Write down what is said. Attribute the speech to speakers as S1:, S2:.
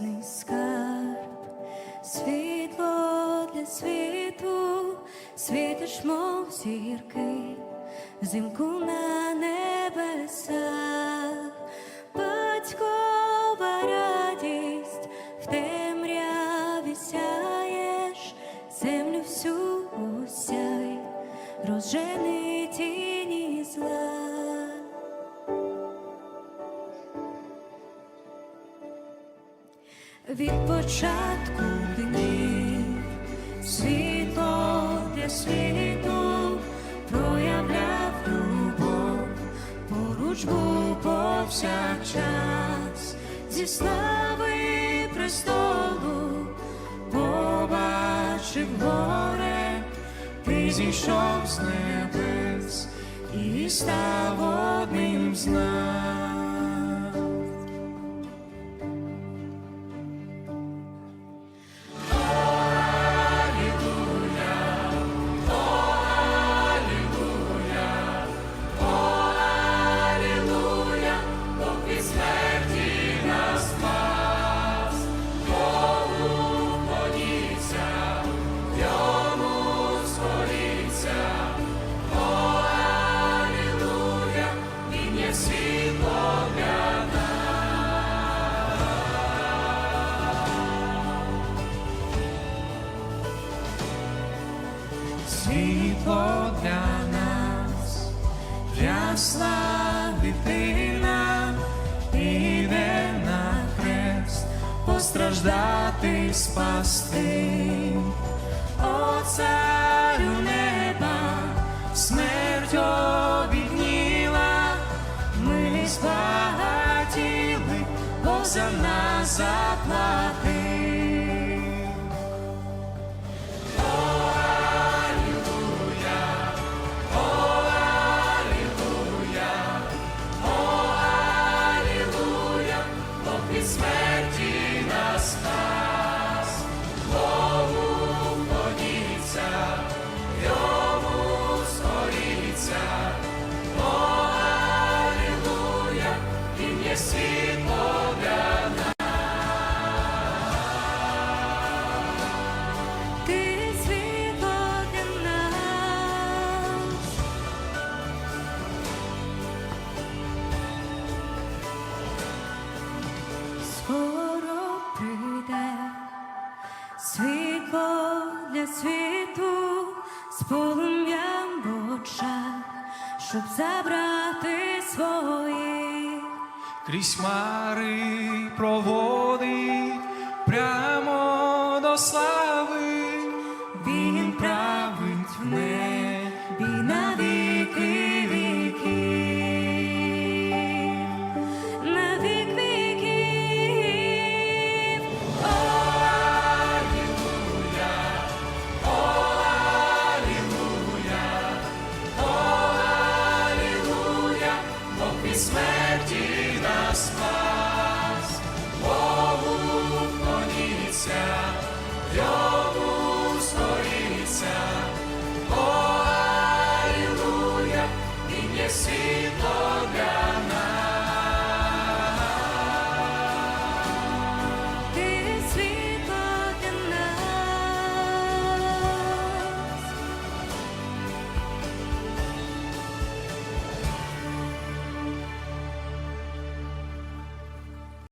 S1: небесний скарб, світло для світу, світиш, мов зірки, взимку на небесах, батькова радість в темряві сяєш, землю всю усяй, розженить. Від початку днів світло для світу проявляв любов, поруч був повсякчас. Зі слави престолу, побачив горе, ти зійшов з небес і став одним з нас.
S2: Світло для нас, рясна дитина, іде на хрест постраждати, спасти, О царю неба, смерть обідніла, ми збагатіли, бо за нас заплатив.
S1: Світу з полум'ям в очах, щоб забрати своїх.
S2: крізь хмари проводить прямо до слави.